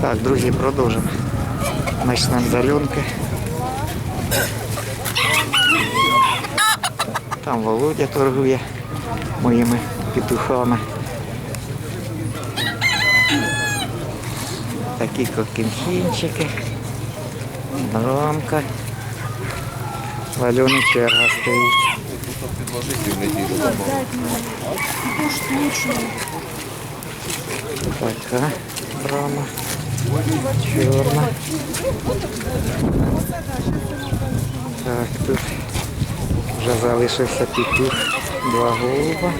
Так, друзі, продовжимо. Почнемо з Альонки. Там Володя торгує моїми петухами. Такі кокінхінчики. Рамка. В черга стоїть. Така брама. Чорна. Так, тут вже залишився петух. Два голуба.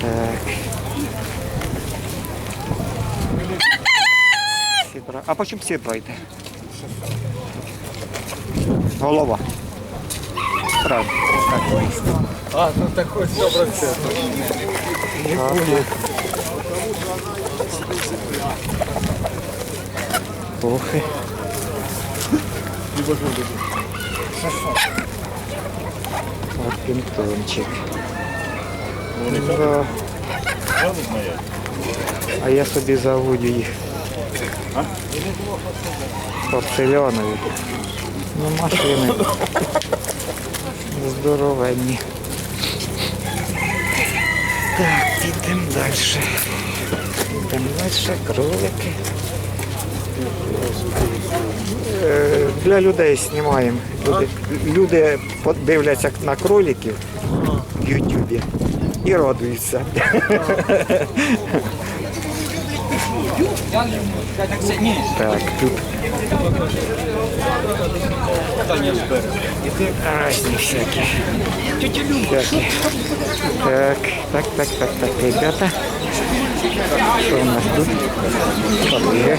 Так. Сідра. А по чому сідра йде? Голова. Правда. А, ну такой 100%. Пухи. От пінтончик. Да. А я собі заводю їх. Порцелянові. Ну, машини. Здоровенні. Так, підемо далі. Підемо далі, кролики. Для людей знімаємо. Люди, люди дивляться на кроликів в Ютубі і радуються. Так, тут разні всякі. Так, так, так, так, так, ребята. Що у нас тут? Папіги.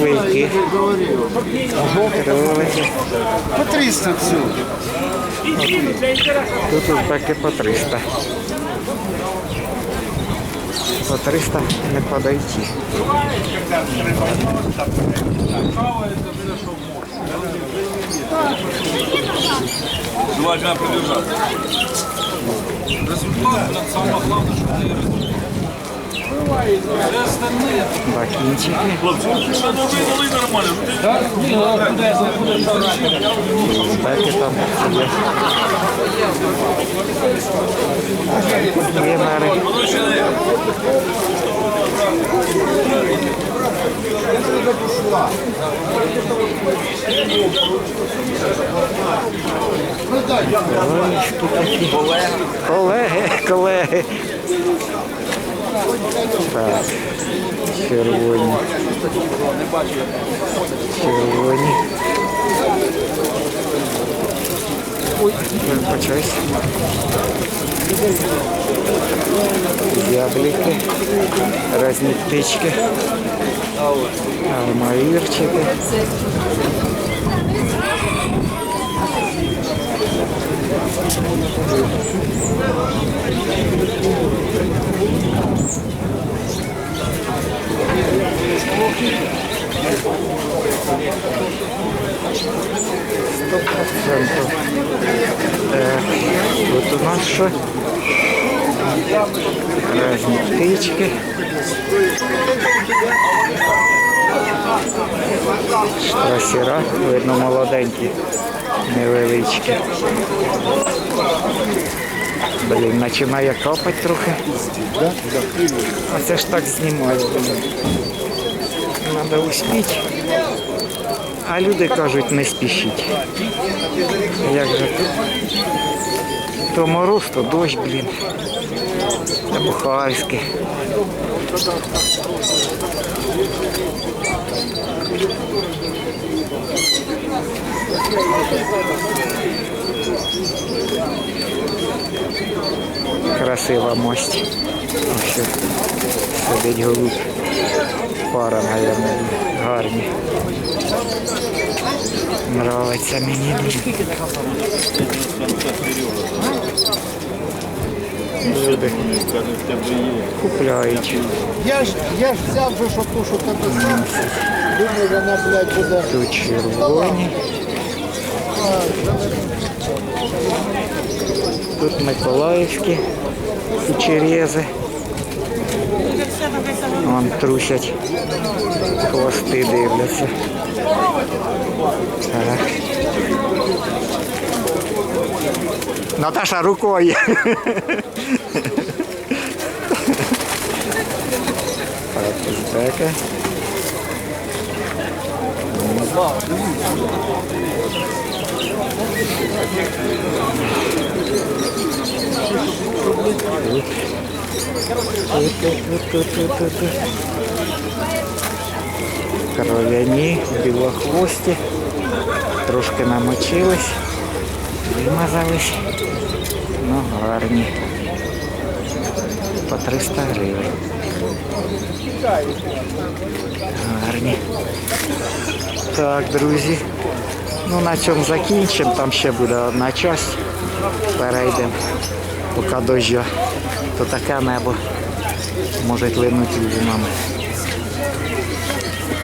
Вийки. Кролики. По 300 все. Тут узбеки по 300. По 300 не подойти. Желательно продержаться. Результат, самое главное, что не результат. Все остальные. Бакінчики. Хлопці, ну видали нормально. Узбеки там є. Гімери. Кролички. Колеги, колеги. Так, червоні. Червоні. Ой, почусь. Зяблики, різні птички, алмаїрчики. Сто Вот у нас що? Разні птички. Штрасера, видно, молоденькі, невеличкі. Блін, починає капати трохи. А це ж так блін. Треба успіти. А люди кажуть, не спішіть. Як же тут? То мороз, то дощ, блін. Та бухарський. Красива мость. Ось сидить голуб. Пара, мабуть, гарні. Нравиться мені. Люди купляють. Я ж, я ж взяв же, що ту, що тебе сам. Думаю, вона, блядь, буде. Тут червоні. Тут Миколаївські кучерези. Вон трусять. Хвости дивляться. Так. Наташа рукою. Пакетбека. Кров'яні, білохвості, трошки намочились, вимазались, ну гарні. По 300 гривень. Гарні. Так, друзі. Ну на цьому закінчимо. Там ще буде одна часть. Перейдемо. Поки дощу. То таке небо. Може линути лунами.